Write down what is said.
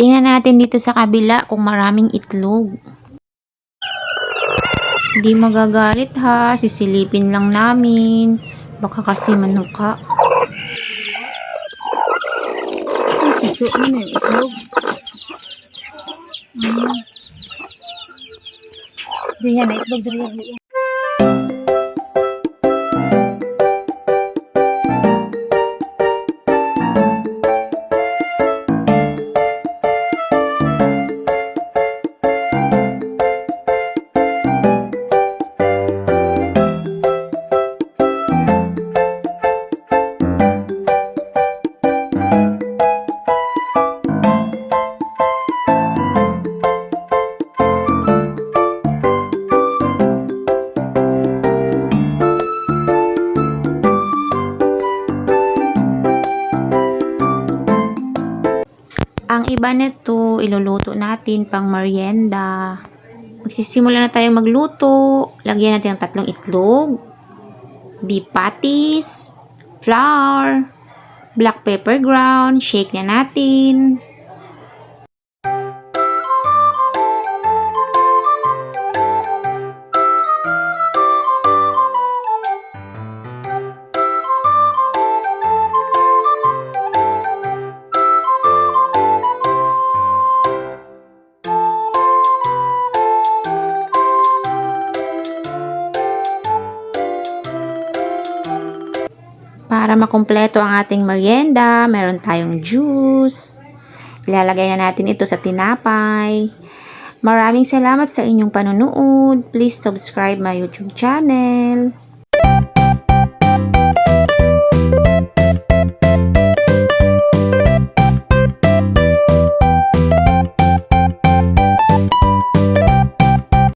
Tingnan natin dito sa kabila kung maraming itlog. Hindi magagalit ha, sisilipin lang namin. Baka kasi manuka. Iso na itlog. Mm. Diyan na iba nito, iluluto natin pang merienda. Magsisimula na tayong magluto. Lagyan natin ang tatlong itlog, beef patties, flour, black pepper ground, shake na natin. Para makumpleto ang ating merienda, meron tayong juice. Ilalagay na natin ito sa tinapay. Maraming salamat sa inyong panunood. Please subscribe my YouTube channel.